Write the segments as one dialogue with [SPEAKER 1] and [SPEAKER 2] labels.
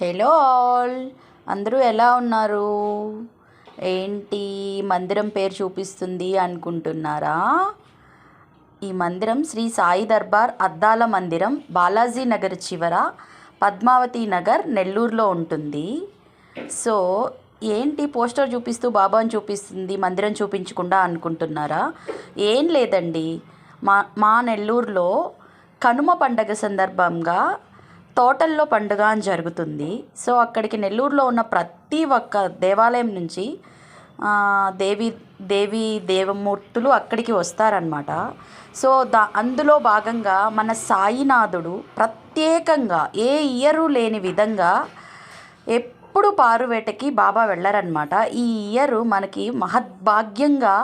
[SPEAKER 1] Hello all. అందరూ ఎలా ఉన్నారు? ఏంటి మందిరం పేరు చూపిస్తుంది అనుకుంటున్నారా? ఈ మందిరం శ్రీ సాయి దర్బార్ అద్దాల మందిరం బాలాజీ నగర్ చివర పద్మావతి నగర్ నెల్లూరులో ఉంటుంది. సో ఏంటి పోస్టర్ చూపిస్తూ బాబాని చూపిస్తుంది మందిరం చూపించకుండా అనుకుంటున్నారా? ఏం లేదండి. మా మా నెల్లూరులో కనుమ పండగ సందర్భంగా తోటల్లో పండుగ అని జరుగుతుంది. సో అక్కడికి నెల్లూరులో ఉన్న ప్రతి ఒక్క దేవాలయం నుంచి దేవి దేవి దేవమూర్తులు అక్కడికి వస్తారనమాట సో దా అందులో భాగంగా మన సాయినాథుడు ప్రత్యేకంగా ఏ ఇయరు లేని విధంగా ఎప్పుడు పారువేటకి బాబా వెళ్ళరనమాట ఈ ఇయరు మనకి మహద్భాగ్యంగా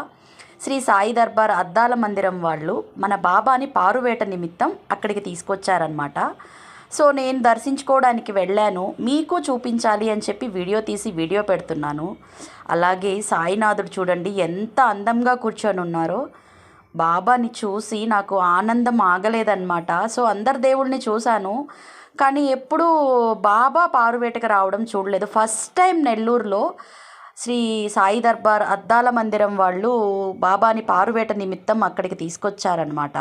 [SPEAKER 1] శ్రీ సాయి దర్బార్ అద్దాల మందిరం వాళ్ళు మన బాబాని పారువేట నిమిత్తం అక్కడికి తీసుకొచ్చారనమాట సో నేను దర్శించుకోవడానికి వెళ్ళాను. మీకు చూపించాలి అని చెప్పి వీడియో తీసి వీడియో పెడుతున్నాను. అలాగే సాయినాథుడు చూడండి ఎంత అందంగా కూర్చొని ఉన్నారో. బాబాని చూసి నాకు ఆనందం ఆగలేదన్నమాట. సో అందరి దేవుళ్ళని చూశాను. కానీ ఎప్పుడూ బాబా పారువేటకు రావడం చూడలేదు. ఫస్ట్ టైం నెల్లూరులో శ్రీ సాయి దర్బార్ అద్దాల మందిరం వాళ్ళు బాబాని పారువేట నిమిత్తం అక్కడికి తీసుకొచ్చారనమాట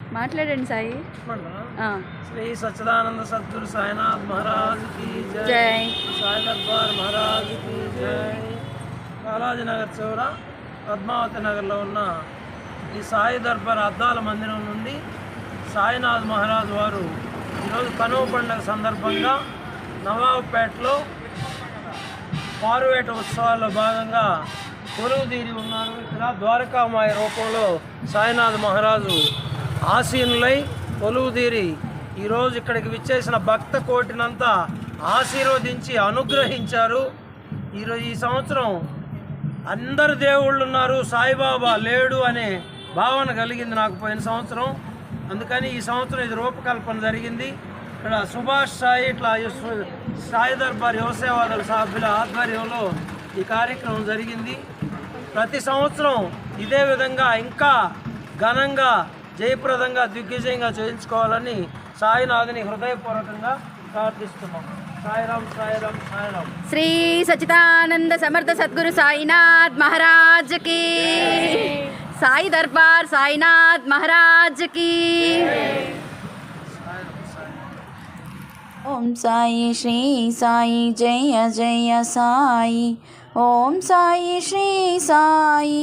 [SPEAKER 1] మాట్లాడండి సాయి.
[SPEAKER 2] శ్రీ సచ్చిదానంద సద్గురు సాయినాథ్ మహారాజ్కి జై. సాయి దర్బార్ మహారాజ్కి జై. బాలాజీ నగర్ చివర పద్మావతి నగర్లో ఉన్న ఈ సాయి దర్బార్ అద్దాల మందిరం నుండి సాయినాథ్ మహారాజ్ వారు ఈరోజు కనుమ పండుగ సందర్భంగా నవాబుపేటలో పారువేట ఉత్సవాల్లో భాగంగా కొలువు తీరి ఉన్నారు. ఇక్కడ ద్వారకామాయ రూపంలో సాయినాథ్ మహారాజు ఆసీనులై కొలువుదీరి. ఈరోజు ఇక్కడికి విచ్చేసిన భక్త కోటినంతా ఆశీర్వదించి అనుగ్రహించారు. ఈరోజు ఈ సంవత్సరం అందరు దేవుళ్ళు ఉన్నారు సాయిబాబా లేడు అనే భావన కలిగింది నాకు పోయిన సంవత్సరం. అందుకని ఈ సంవత్సరం ఇది రూపకల్పన జరిగింది. ఇక్కడ సుభాష్ సాయి ఇట్లా సాయి దర్బార్ యువసేవాదల సభ్యుల ఆధ్వర్యంలో ఈ కార్యక్రమం జరిగింది. ప్రతి సంవత్సరం ఇదే విధంగా ఇంకా ఘనంగా జయప్రదంగా దిగ్విజయంగా చేయించుకోవాలని సాయినాథుని హృదయపూర్వకంగా ప్రార్థిస్తున్నాం. సాయిరాం సాయిరాం సాయిరాం
[SPEAKER 1] శ్రీ సచిదానంద సమర్థ సద్గురు సాయినాథ్ మహారాజ్కి. సాయి దర్బార్ సాయినాథ్ మహారాజ్కి. ఓం సాయి శ్రీ సాయి జయ జయ సాయి. ఓం సాయి శ్రీ సాయి.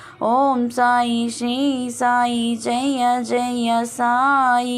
[SPEAKER 1] ઓમ સાઈ શ્રી સાઈ જય જય સાઈ